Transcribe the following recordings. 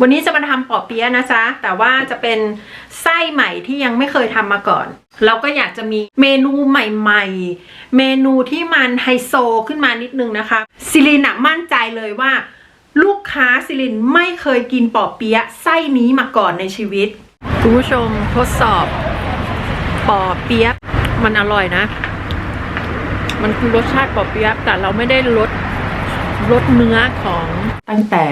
วันนี้จะมาทำปอเปี๊ยะนะจ๊ะ แต่ว่าจะเป็นไส้ใหม่ที่ยังไม่เคยทำมาก่อน เราก็อยากจะมีเมนูใหม่ๆ เมนูที่มันไฮโซขึ้นมานิดนึงนะคะซิลินะมั่นใจเลยว่า ลูกค้าซิลินไม่เคยกินปอเปี๊ยะไส้นี้มาก่อนในชีวิตคุณผู้ชมทดสอบปอเปี๊ยะมันอร่อยนะ มันคือรสชาติปอเปี๊ยะแต่เราไม่ได้ลดลดเนื้อของ ตั้งแต่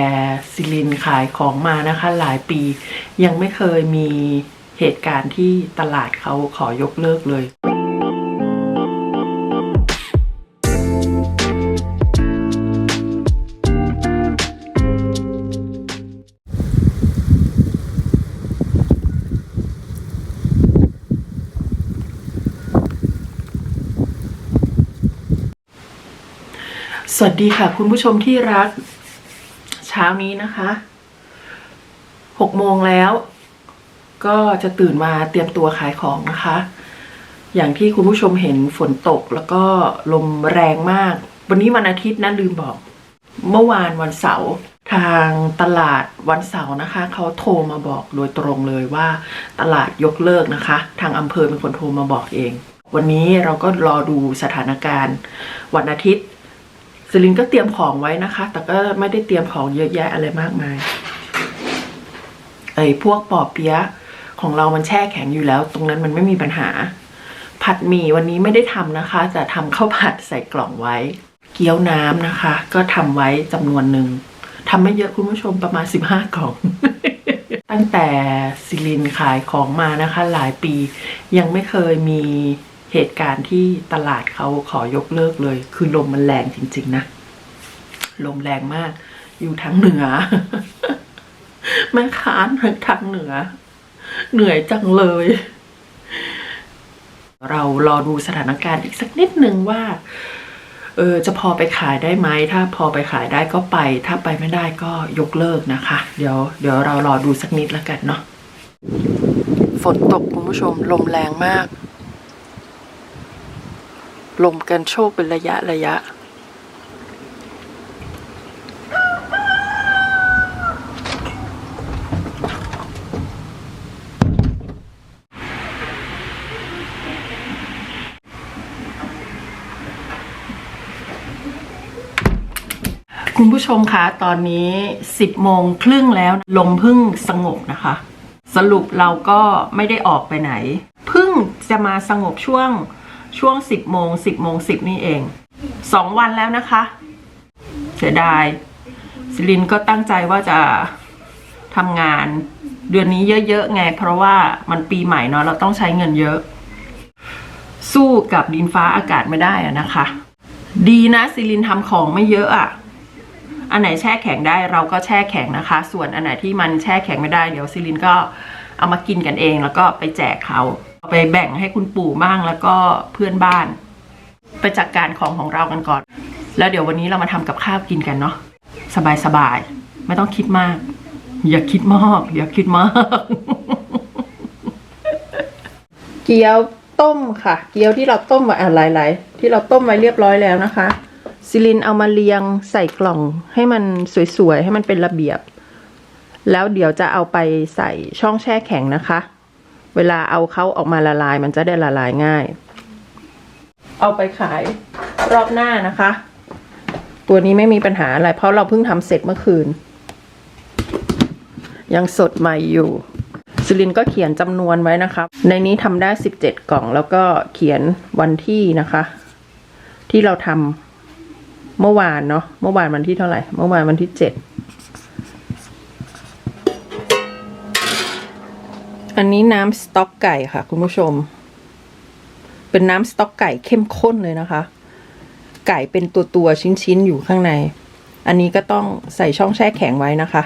ซิลินขายของมานะคะ หลายปียังไม่เคยมีเหตุการณ์ที่ตลาดเขาขอยกเลิกเลยสวัสดีค่ะ คุณผู้ชมที่รัก เช้านี้นะคะหกโมงแล้ว ก็จะตื่นมาเตรียมตัวขายของนะคะ อย่างที่คุณผู้ชมเห็นฝนตกแล้วก็ลมแรงมาก วันนี้วันอาทิตย์นะลืมบอก เมื่อวานวันเสาร์ทางตลาดวันเสาร์นะคะ เขาโทรมาบอกโดยตรงเลยว่าตลาดยกเลิกนะคะ ทางอำเภอเป็นคนโทรมาบอกเอง วันนี้เราก็รอดูสถานการณ์ วันอาทิตย์ ซิลินก็เตรียมของไว้นะคะ แต่ก็ไม่ได้เตรียมของเยอะแยะอะไรมากมายไอ้พวกปอบเปี๊ยะของเรามันแช่แข็งอยู่แล้ว ตรงนั้นมันไม่มีปัญหา ผัดหมี่วันนี้ไม่ได้ทำนะคะแต่ทำข้าวผัดใส่กล่องไว้ เกี๊ยวน้ำนะคะ ก็ทำไว้จำนวนหนึ่งทำไม่เยอะคุณผู้ชมประมาณ 15 กล่อง ตั้งแต่ซิลินขายของมานะคะ หลายปียังไม่เคยมี เหตุการณ์ที่ตลาดเขาขอยกเลิกเลย คือลมมันแรงจริง ๆ นะ ลมแรงมาก อยู่ทางเหนือแม่ค้านทางทางเหนือ เหนื่อยจังเลย เรารอดูสถานการณ์อีกสักนิดนึงว่า เออจะพอไปขายได้ไหม ถ้าพอไปขายได้ก็ไป ถ้าไปไม่ได้ก็ยกเลิกนะคะ เดี๋ยว เดี๋ยวเรารอดูสักนิดแล้วกันเนาะฝนตกคุณผู้ชมลมแรงมาก ลมกันโชคเป็นระยะระยะ คุณผู้ชมคะตอนนี้ 10โมงครึ่งแล้วลมพึ่งสงบนะคะ สรุปเราก็ไม่ได้ออกไปไหน พึ่งจะมาสงบช่วง ช่วง 10โมง10โมง10 นี่เอง 2 วันแล้วนะคะ เสียดายซิลินก็ตั้งใจว่าจะทำงานเดือนนี้เยอะๆไง เพราะว่ามันปีใหม่เนาะเราต้องใช้เงินเยอะ สู้กับดินฟ้าอากาศไม่ได้อะนะคะ ดีนะซิลินทำของไม่เยอะอะอันไหนแช่แข็งได้เราก็แช่แข็งนะคะ ส่วนอันไหนที่มันแช่แข็งไม่ได้ เดี๋ยวซิลินก็เอามากินกันเองแล้วก็ไปแจกเขาเอา ไปแบ่งให้คุณปู่บ้างแล้วก็เพื่อนบ้านไปจัดการของของเรากันก่อน แล้วเดี๋ยววันนี้เรามาทำกับข้าวกินกันเนาะสบายๆไม่ต้องคิดมาก อย่าคิดมาก อย่าคิดมาก เกี๊ยวต้มค่ะ เกี๊ยวที่เราต้มไว้อะไรไรที่เราต้มไว้เรียบร้อยแล้วนะคะซิลินเอามาเรียงใส่กล่องให้มันสวยๆ ให้มันเป็นระเบียบ แล้วเดี๋ยวจะเอาไปใส่ช่องแช่แข็งนะคะ เวลาเอาเขาออกมาละลายมันจะได้ละลายง่าย เอาไปขายรอบหน้านะคะ ตัวนี้ไม่มีปัญหาอะไร เพราะเราเพิ่งทำเสร็จเมื่อคืน ยังสดใหม่อยู่สุรินก็เขียนจำนวนไว้นะคะ ในนี้ทำได้ 17 กล่อง แล้วก็เขียนวันที่นะคะ ที่เราทำเมื่อวานเนาะเมื่อวานวันที่เท่าไหร่ เมื่อวานวันที่ 7 อันนี้น้ำสต๊อกไก่ค่ะ คุณผู้ชม เป็นน้ำสต๊อกไก่เข้มข้นเลยนะคะ ไก่เป็นตัวตัวๆชิ้นๆ อยู่ข้างใน อันนี้ก็ต้องใส่ช่องแช่แข็งไว้นะคะ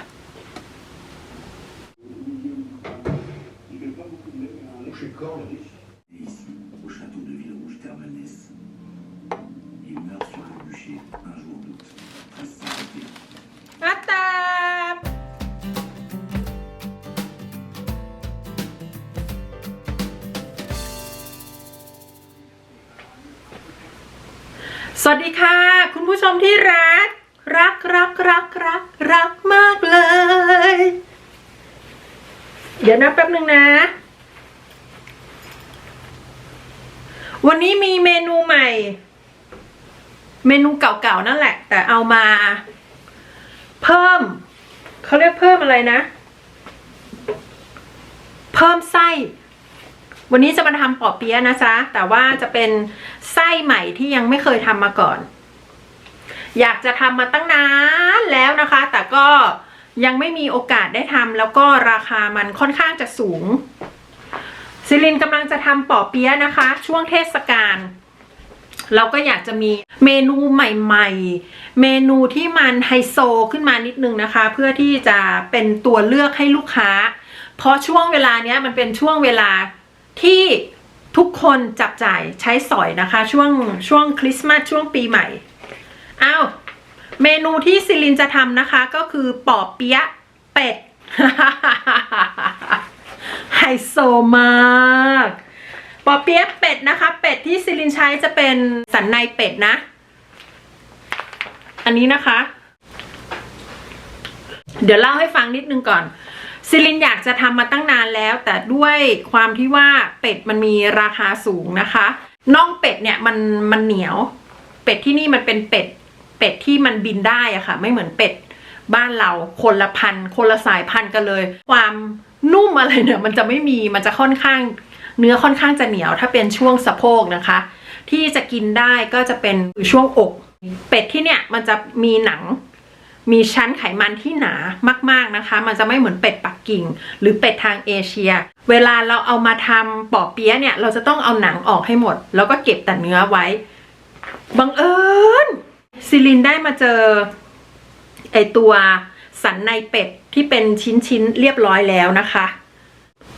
เดี๋ยวนะแป๊บหนึ่งนะ วันนี้มีเมนูใหม่ เมนูเก่าๆนั่นแหละ แต่เอามา เพิ่ม เขาเรียกเพิ่มอะไรนะ เพิ่มไส้ วันนี้จะมาทำปอเปี๊ยะนะจ๊ะ แต่ว่าจะเป็นไส้ใหม่ที่ยังไม่เคยทำมาก่อน อยากจะทำมาตั้งนานแล้วนะคะ แต่ก็ ยังไม่มีโอกาสได้ทำแล้วก็ราคามันค่อนข้างจะสูงซิลินกำลังจะทำปอเปี๊ยะนะคะ ช่วงเทศกาลเราก็อยากจะมีเมนูใหม่ ๆ เมนูที่มันไฮโซขึ้นมานิดนึงนะคะ เพื่อที่จะเป็นตัวเลือกให้ลูกค้า เพราะช่วงเวลาเนี้ยมันเป็นช่วงเวลาที่ทุกคนจับจ่ายใช้สอยนะคะ ช่วงช่วงคริสต์มาสช่วงปีใหม่อ้าว เมนูที่ซิลินจะทำนะคะ ก็คือปอเปี๊ยะเป็ดไฮโซมากปอเปี๊ยะเป็ดนะคะ เป็ดที่ซิลินใช้จะเป็นสันในเป็ดนะ อันนี้นะคะ เดี๋ยวเล่าให้ฟังนิดนึงก่อนซิลินอยากจะทำมาตั้งนานแล้ว แต่ด้วยความที่ว่าเป็ดมันมีราคาสูงนะคะน่องเป็ดเนี่ยมันมันเหนียว เป็ดที่นี่มันเป็นเป็ด เป็ดที่มันบินได้อะค่ะ ไม่เหมือนเป็ดบ้านเราคนละพันคนละสายพันธุ์กันเลย ความนุ่มอะไรเนี่ยมันจะไม่มีมันจะค่อนข้าง เนื้อค่อนข้างจะเหนียวถ้าเป็นช่วงสะโพกนะคะ ที่จะกินได้ก็จะเป็นช่วงอก เป็ดที่เนี่ยมันจะมีหนัง มีชั้นไขมันที่หนามากๆนะคะ มันจะไม่เหมือนเป็ดปักกิ่ง หรือเป็ดทางเอเชีย เวลาเราเอามาทำปอเปี๊ยะเนี่ย เราจะต้องเอาหนังออกให้หมด แล้วก็เก็บแต่เนื้อไว้บังเอิญ ซิลินได้มาเจอไอตัวสันในเป็ดที่เป็นชิ้นๆเรียบร้อยแล้วนะคะ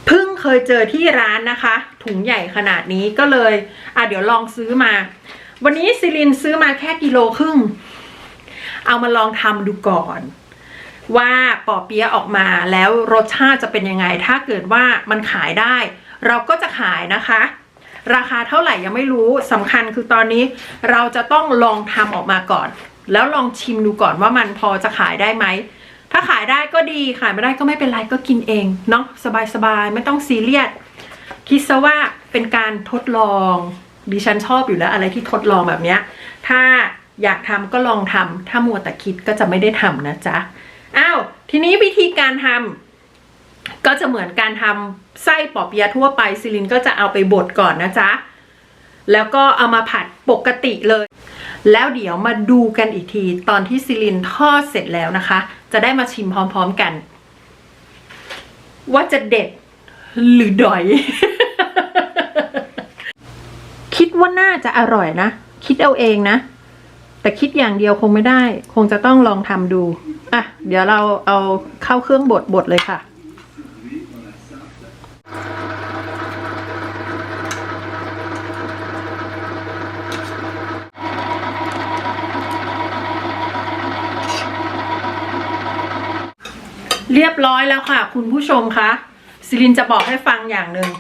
เพิ่งเคยเจอที่ร้านนะคะ ถุงใหญ่ขนาดนี้ก็เลย อะเดี๋ยวลองซื้อมา วันนี้ซิลินซื้อมาแค่กิโลครึ่ง เอามาลองทำดูก่อน ว่าปอเปี๊ยะออกมาแล้วรสชาติจะเป็นยังไง ถ้าเกิดว่ามันขายได้ เราก็จะขายนะคะ ราคาเท่าไหร่ยังไม่รู้สำคัญคือตอนนี้เราจะต้องลองทำออกมาก่อน แล้วลองชิมดูก่อนว่ามันพอจะขายได้ไหมถ้าขายได้ก็ดีขายไม่ได้ก็ไม่เป็นไรก็กินเองเนาะสบายๆไม่ต้องซีเรียสคิดซะว่าเป็นการทดลองดิฉันชอบอยู่แล้วอะไรที่ทดลองแบบเนี้ยถ้าอยากทำก็ลองทำถ้ามัวแต่คิดก็จะไม่ได้ทำนะจ๊ะอ้าวทีนี้วิธีการทำก็จะเหมือนการทำ ไส้ปอเปียะทั่วไปซิลินก็จะเอาไปบดก่อนนะจ๊ะ แล้วก็เอามาผัดปกติเลย แล้วเดี๋ยวมาดูกันอีกทีตอนที่ซิลินทอดเสร็จแล้วนะคะ จะได้มาชิมพร้อมๆกัน ว่าจะเด็ดหรือดอย คิดว่าน่าจะอร่อยนะ คิดเอาเองนะ แต่คิดอย่างเดียวคงไม่ได้ คงจะต้องลองทำดู อะ เดี๋ยวเราเอาเข้าเครื่องบดบดเลยค่ะ เรียบร้อยแล้วค่ะ คุณผู้ชมคะซิลินจะบอกให้ฟังอย่างหนึ่ง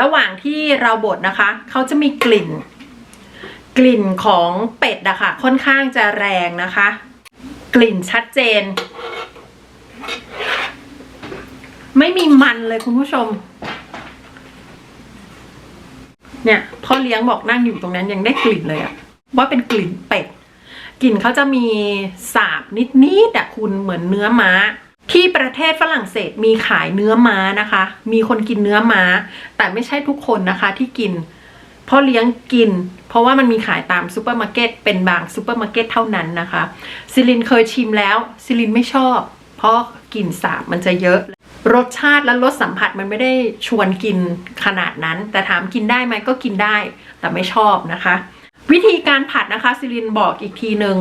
ระหว่างที่เราบดนะคะ เขาจะมีกลิ่น กลิ่นของเป็ดอะค่ะค่อนข้างจะแรงนะคะ กลิ่นชัดเจน ไม่มีมันเลยคุณผู้ชม เนี่ยพ่อเลี้ยงบอกนั่งอยู่ตรงนั้นยังได้กลิ่นเลยอะว่าเป็นกลิ่นเป็ดกลิ่นเขาจะมีสาบนิดๆอะคุณเหมือนเนื้อม้า ที่ประเทศฝรั่งเศสมีขายเนื้อม้านะคะ มีคนกินเนื้อม้า แต่ไม่ใช่ทุกคนนะคะที่กินพ่อเลี้ยงกิน เพราะว่ามันมีขายตามซูเปอร์มาร์เก็ตเป็นบางซูเปอร์มาร์เก็ตเท่านั้นนะคะซิลินเคยชิมแล้วซิลินไม่ชอบ เพราะกลิ่นสาบมันจะเยอะ รสชาติและรสสัมผัสมันไม่ได้ชวนกินขนาดนั้น แต่ถามกินได้ไหมก็กินได้ แต่ไม่ชอบนะคะ วิธีการผัดนะคะซิลินบอกอีกทีหนึ่ง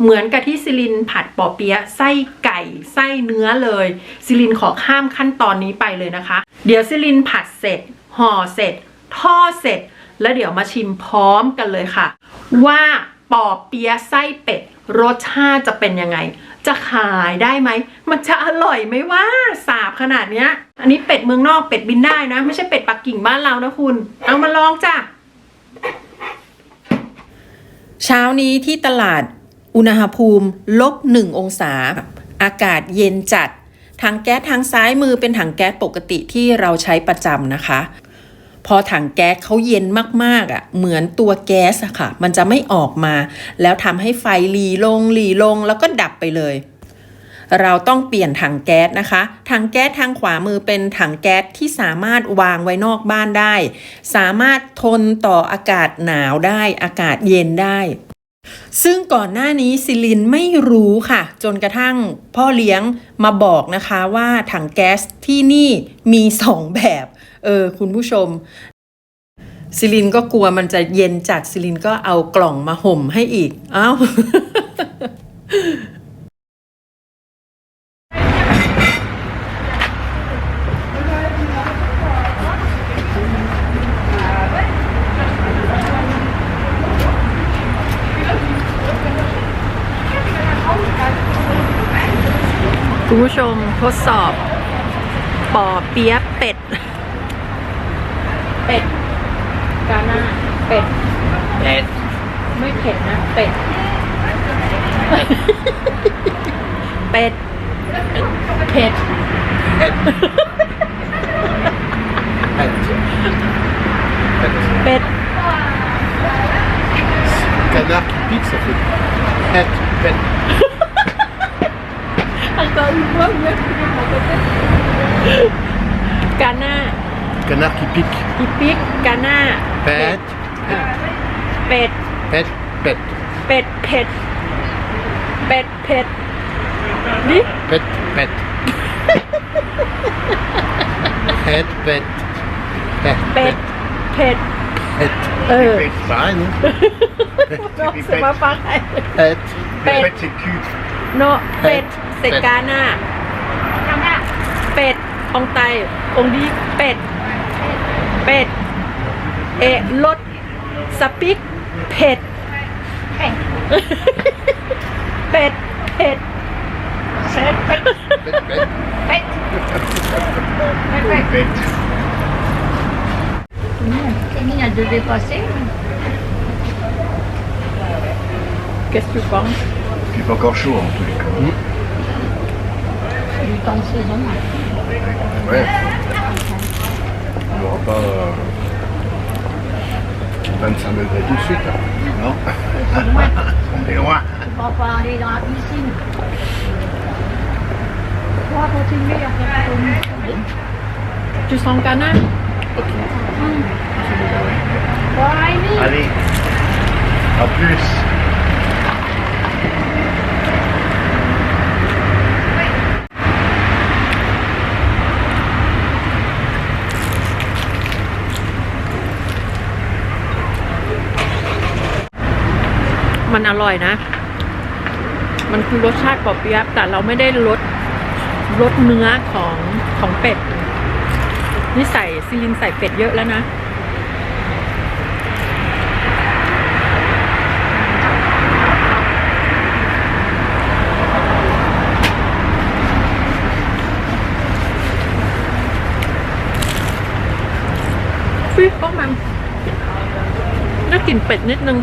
เหมือนกับที่ซิลินผัดปอเปี๊ยะไส้ไก่ไส้เนื้อเลยซิลินขอข้ามขั้นตอนนี้ไปเลยนะคะ เดี๋ยวซิลินผัดเสร็จห่อเสร็จทอดเสร็จ แล้วเดี๋ยวมาชิมพร้อมกันเลยค่ะ ว่าปอเปี๊ยะไส้เป็ดรสชาติจะเป็นยังไง จะขายได้ไหม มันจะอร่อยไหมว่าสาบขนาดเนี้ย อันนี้เป็ดเมืองนอกเป็ดบินได้นะ ไม่ใช่เป็ดปักกิ่งบ้านเรานะคุณ เอามาลองจ้ะ เช้านี้ที่ตลาด อุณหภูมิลบหนึ่งองศา อากาศเย็นจัด ถังแก๊สทางซ้ายมือเป็นถังแก๊สปกติที่เราใช้ประจำนะคะ พอถังแก๊สเขาเย็นมากๆอะ่ะ เหมือนตัวแก๊สอะค่ะ มันจะไม่ออกมา แล้วทำให้ไฟหลีลงหลีลงแล้วก็ดับไปเลยเราต้องเปลี่ยนถังแก๊สนะคะ ถังแก๊สทางขวามือเป็นถังแก๊สที่สามารถวางไว้นอกบ้านได้ สามารถทนต่ออากาศหนาวได้ อากาศเย็นได้ ซึ่งก่อนหน้านี้ซิลินไม่รู้ค่ะ จนกระทั่งพ่อเลี้ยงมาบอกนะคะว่าถังแก๊สที่นี่มีสองแบบ เออ คุณผู้ชมซิลินก็กลัวมันจะเย็นจัดซิลินก็เอากล่องมาห่มให้อีก เอ้าณ ผู้ชมทดสอบปอเปี๊ยะเป็ด เป็ดกาหน้าเป็ดเป็ดไม่เผ็ดนะ เป็ด เป็ด เผ็ดเป็ดเป็ดเป็ด canard qui pique ça fait pet pet กาหน้า canard qui pique อีปิกกาหน้า pet เป็ด pet pet เป็ดเผ็ด เป็ดเผ็ดนี่ pet pet pet pet pet เป็ดเผ็ด pet เออ pet c'est pareil non นอกสมาฟังไอ้ pet Pet. pet c'est cul โนเป็ดเป็ด เสกาหน้าเป็ดองไตองดีเป็ด เป็ด เอะรถสปิกเผ็ดเป็ดเผ็ด pet pet pet pet Il y a de dépasser. Qu'est-ce que tu penses Il fait encore chaud en tous les cas. Du temps de saison. Ouais. On n'aura pas euh, 25 degrés tout de suite. hein. Non On est loin. On va pas aller dans la piscine. On va continuer à faire Tu sens Ghana Bon, Amy, Allez. À plus. มันอร่อยนะ มันคือรสชาติปอเปี๊ยะแต่เราไม่ได้ลดลดเนื้อของของเป็ด นี่ใส่ซีลินใส่เป็ดเยอะแล้วนะฟิพวกมันได้กลิ่นเป็ดนิดนึง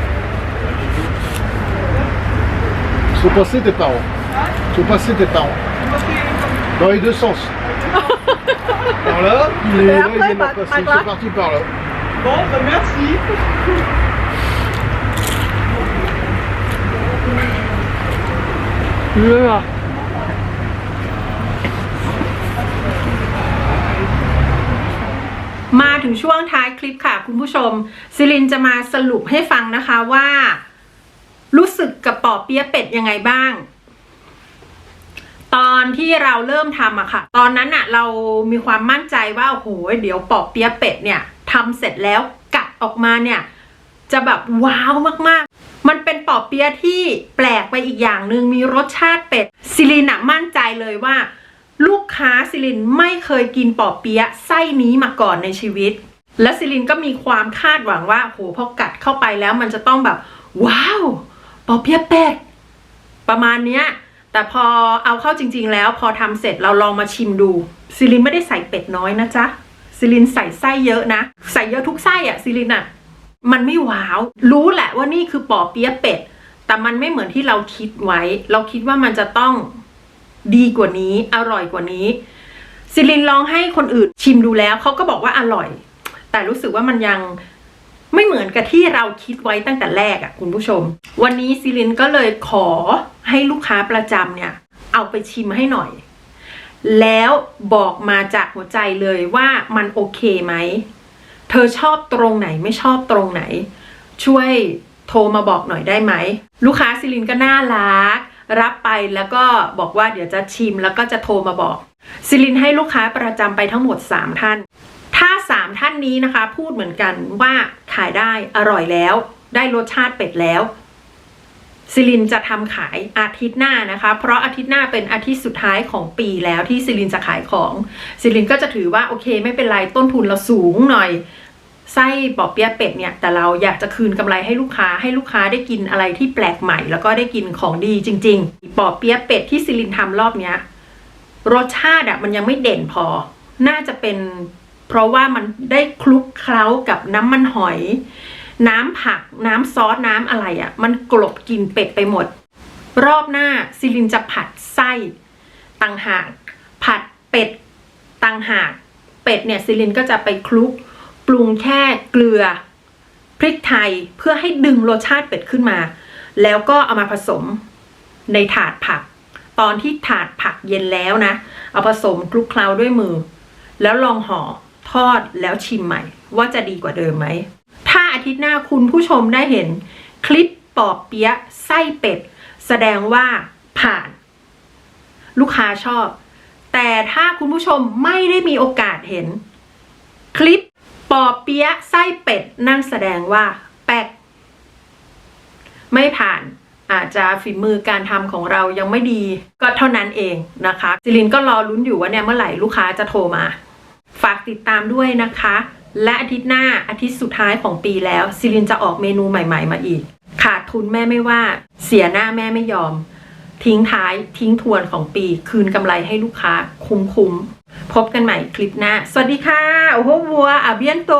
Ils sont passés tes parents. Ils sont passés tes parents. Dans les deux sens. par là, et là, après, ils viennent par- passer. par Ils là. sont partis par là. Bon, ben merci เลือกมาถึงช่วงท้ายคลิปค่ะคุณผู้ชมซิลินจะมาสรุปให้ฟังนะคะว่า รู้สึกกับปอเปี๊ยะเป็ดยังไงบ้าง ตอนที่เราเริ่มทำอะค่ะ ตอนนั้นอะเรามีความมั่นใจว่าโอ้โหเดี๋ยวปอเปี๊ยะเป็ดเนี่ยทำเสร็จแล้วกัดออกมาเนี่ย จะแบบว้าวมากๆ มันเป็นปอเปี๊ยะที่แปลกไปอีกอย่างหนึ่งมีรสชาติเป็ดซิลินอะมั่นใจเลยว่า ลูกค้าซิลินไม่เคยกินปอเปี๊ยะไส้นี้มาก่อนในชีวิต และซิลินก็มีความคาดหวังว่าโหพอกัดเข้าไปแล้วมันจะต้องแบบว้าว อเปี๊ยะเป็ดประมาณเนี้ย แต่พอเอาเข้าจริง ๆ แล้ว พอทำเสร็จเราลองมาชิมดู ซิลินไม่ได้ใส่เป็ดน้อยนะจ๊ะซิลินใส่ไส้เยอะนะ ใส่เยอะทุกไส้อะซิลินอะมันไม่ว้าว รู้แหละว่านี่คือปอเปี๊ยะเป็ด แต่มันไม่เหมือนที่เราคิดไว้ เราคิดว่ามันจะต้องดีกว่านี้ อร่อยกว่านี้ ซิลินลองให้คนอื่นชิมดูแล้ว เขาก็บอกว่าอร่อย แต่รู้สึกว่ามันยัง ไม่เหมือนกับที่เราคิดไว้ตั้งแต่แรกอะคุณผู้ชม วันนี้ซิลินก็เลยขอให้ลูกค้าประจำเนี่ย เอาไปชิมให้หน่อย แล้วบอกมาจากหัวใจเลยว่ามันโอเคไหม เธอชอบตรงไหนไม่ชอบตรงไหน ช่วยโทรมาบอกหน่อยได้ไหม ลูกค้าซิลินก็น่ารัก รับไปแล้วก็บอกว่าเดี๋ยวจะชิมแล้วก็จะโทรมาบอกซิลินให้ลูกค้าประจำไปทั้งหมด 3 ท่าน ถ้าสามท่านนี้นะคะ พูดเหมือนกันว่าขายได้อร่อยแล้ว ได้รสชาติเป็ดแล้วซิลินจะทำขายอาทิตย์หน้านะคะ เพราะอาทิตย์หน้าเป็นอาทิตย์สุดท้ายของปีแล้วที่ซิลินจะขายของซิลินก็จะถือว่าโอเค ไม่เป็นไรต้นทุนเราสูงหน่อยไส้ปอเปี๊ยะเป็ดเนี่ย แต่เราอยากจะคืนกำไรให้ลูกค้าให้ลูกค้าได้กินอะไรที่แปลกใหม่ แล้วก็ได้กินของดีจริง ๆ ปอเปี๊ยะเป็ดที่ซิลินทำรอบเนี้ยรสชาติอะมันยังไม่เด่นพอ น่าจะเป็น เพราะว่ามันได้คลุกเคล้ากับน้ำมันหอย น้ำผักน้ำซอสน้ำอะไรอะ่ะ มันกลบกลิ่นเป็ดไปหมด รอบหน้าซิลินจะผัดไส้ต่างหาก ผัดเป็ดต่างหาก เป็ดเนี่ยซิลินก็จะไปคลุกปรุงแค่เกลือพริกไทยเพื่อให้ดึงรสชาติเป็ดขึ้นมา แล้วก็เอามาผสมในถาดผัก ตอนที่ถาดผักเย็นแล้วนะ เอาผสมคลุกเคล้าด้วยมือ แล้วลองห่อ ทอดแล้วชิมใหม่ ว่าจะดีกว่าเดิมไหม ถ้าอาทิตย์หน้าคุณผู้ชมได้เห็น คลิปปอบเปี๊ยะไส้เป็ด แสดงว่าผ่าน ลูกค้าชอบ แต่ถ้าคุณผู้ชมไม่ได้มีโอกาสเห็น คลิปปอบเปี๊ยะไส้เป็ด นั่นแสดงว่า แป๊กไม่ผ่านอาจจะฝีมือการทำของเรายังไม่ดี ก็เท่านั้นเองนะคะซิลินก็รอลุ้นอยู่ว่าเนี่ยเมื่อไหร่ลูกค้าจะโทรมา ฝากติดตามด้วยนะคะ และอาทิตย์หน้าอาทิตย์สุดท้ายของปีแล้วซิลินจะออกเมนูใหม่ ๆ มาอีก ขาดทุนแม่ไม่ว่า เสียหน้าแม่ไม่ยอม ทิ้งท้ายทิ้งทวนของปี คืนกำไรให้ลูกค้า คุ้มคุ้มพบกันใหม่คลิปหน้า สวัสดีค่ะ โอ้โหวัวอาเบียนโต